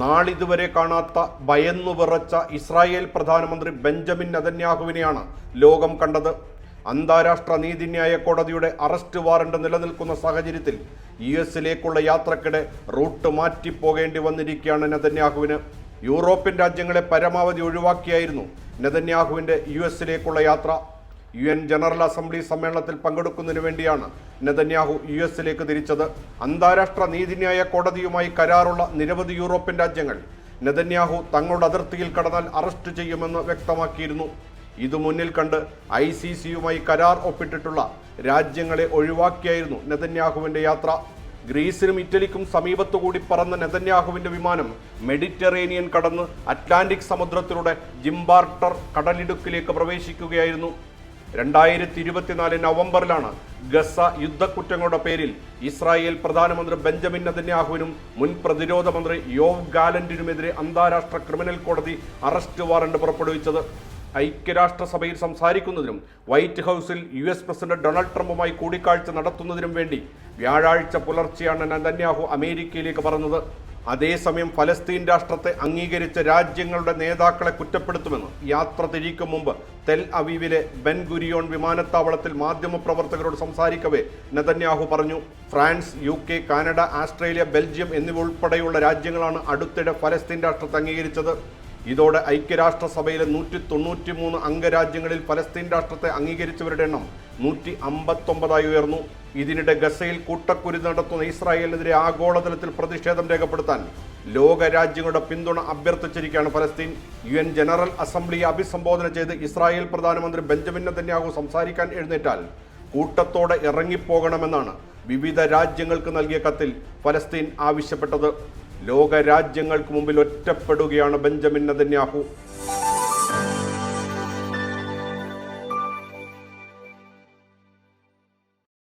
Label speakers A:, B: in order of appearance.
A: നാളിതുവരെ കാണാത്ത ഭയന്നു വിറച്ച ഇസ്രായേൽ പ്രധാനമന്ത്രി ബെഞ്ചമിൻ നദന്യാഹുവിനെയാണ് ലോകം കണ്ടത്. അന്താരാഷ്ട്ര നീതിന്യായ കോടതിയുടെ അറസ്റ്റ് വാറണ്ട് നിലനിൽക്കുന്ന സാഹചര്യത്തിൽ യു എസിലേക്കുള്ള യാത്രക്കിടെ റൂട്ട് മാറ്റിപ്പോകേണ്ടി വന്നിരിക്കുകയാണ് നെതന്യാഹുവിന്. യൂറോപ്യൻ രാജ്യങ്ങളെ പരമാവധി ഒഴിവാക്കിയായിരുന്നു നെതന്യാഹുവിന്റെ യു എസിലേക്കുള്ള യാത്ര. യു എൻ ജനറൽ അസംബ്ലി സമ്മേളനത്തിൽ പങ്കെടുക്കുന്നതിനു വേണ്ടിയാണ് നെതന്യാഹു യു എസിലേക്ക് തിരിച്ചത്. അന്താരാഷ്ട്ര നീതിന്യായ കോടതിയുമായി കരാറുള്ള നിരവധി യൂറോപ്യൻ രാജ്യങ്ങൾ നെതന്യാഹു തങ്ങളുടെ അതിർത്തിയിൽ കടന്നാൽ അറസ്റ്റ് ചെയ്യുമെന്ന് വ്യക്തമാക്കിയിരുന്നു. ഇതു മുന്നിൽ കണ്ട് ഐ സി സിയുമായി കരാർ ഒപ്പിട്ടിട്ടുള്ള രാജ്യങ്ങളെ ഒഴിവാക്കിയായിരുന്നു നെതന്യാഹുവിന്റെ യാത്ര. ഗ്രീസിനും ഇറ്റലിക്കും സമീപത്തുകൂടി പറന്ന നെതന്യാഹുവിന്റെ വിമാനം മെഡിറ്ററേനിയൻ കടന്ന് അറ്റ്ലാന്റിക് സമുദ്രത്തിലൂടെ ജിംബാർട്ടർ കടലിടുക്കിലേക്ക് പ്രവേശിക്കുകയായിരുന്നു. രണ്ടായിരത്തി ഇരുപത്തിനാല് നവംബറിലാണ് ഗസ യുദ്ധക്കുറ്റങ്ങളുടെ പേരിൽ ഇസ്രായേൽ പ്രധാനമന്ത്രി ബെഞ്ചമിൻ നദന്യാഹുവിനും മുൻ പ്രതിരോധ മന്ത്രി യോവ് ഗാലന്റിനുമെതിരെ അന്താരാഷ്ട്ര ക്രിമിനൽ കോടതി അറസ്റ്റ് വാറണ്ട് പുറപ്പെടുവിച്ചത്. ഐക്യരാഷ്ട്രസഭയിൽ സംസാരിക്കുന്നതിനും വൈറ്റ് ഹൗസിൽ യു എസ് പ്രസിഡന്റ് ഡൊണാൾഡ് ട്രംപുമായി കൂടിക്കാഴ്ച നടത്തുന്നതിനും വേണ്ടി വ്യാഴാഴ്ച പുലർച്ചെയാണ് നദന്യാഹു അമേരിക്കയിലേക്ക് പറഞ്ഞത് അതേസമയം ഫലസ്തീൻ രാഷ്ട്രത്തെ അംഗീകരിച്ച രാജ്യങ്ങളുടെ നേതാക്കളെ കുറ്റപ്പെടുത്തുമെന്ന് യാത്ര തിരിക്കും മുമ്പ് തെൽ അവീവിലെ ബെൻ ഗുരിയോൺ വിമാനത്താവളത്തിൽ മാധ്യമപ്രവർത്തകരോട് സംസാരിക്കവേ നെതന്യാഹു പറഞ്ഞു. France U K Canada Australia Belgium എന്നിവ ഉൾപ്പെടെയുള്ള രാജ്യങ്ങളാണ് അടുത്തിടെ ഫലസ്തീൻ രാഷ്ട്രത്തെ അംഗീകരിച്ചത്. ഇതോടെ ഐക്യരാഷ്ട്രസഭയിലെ നൂറ്റി തൊണ്ണൂറ്റി മൂന്ന് അംഗരാജ്യങ്ങളിൽ പലസ്തീൻ രാഷ്ട്രത്തെ അംഗീകരിച്ചവരുടെ എണ്ണം നൂറ്റി അമ്പത്തൊമ്പതായി ഉയർന്നു. ഇതിനിടെ ഗസയിൽ കൂട്ടക്കുരു നടത്തുന്ന ഇസ്രായേലിനെതിരെ ആഗോളതലത്തിൽ പ്രതിഷേധം രേഖപ്പെടുത്താൻ ലോക രാജ്യങ്ങളുടെ പിന്തുണ അഭ്യർത്ഥിച്ചിരിക്കുകയാണ് ഫലസ്തീൻ. യു എൻ ജനറൽ അസംബ്ലിയെ അഭിസംബോധന ചെയ്ത് ഇസ്രായേൽ പ്രധാനമന്ത്രി ബെഞ്ചമിൻ നെതന്യാഹു സംസാരിക്കാൻ എഴുന്നേറ്റാൽ കൂട്ടത്തോടെ ഇറങ്ങിപ്പോകണമെന്നാണ് വിവിധ രാജ്യങ്ങൾക്ക് നൽകിയ കത്തിൽ ഫലസ്തീൻ ആവശ്യപ്പെട്ടത്. ലോക രാജ്യങ്ങൾക്ക് മുമ്പിൽ ഒറ്റപ്പെടുകയാണ് ബെഞ്ചമിൻ നെതന്യാഹു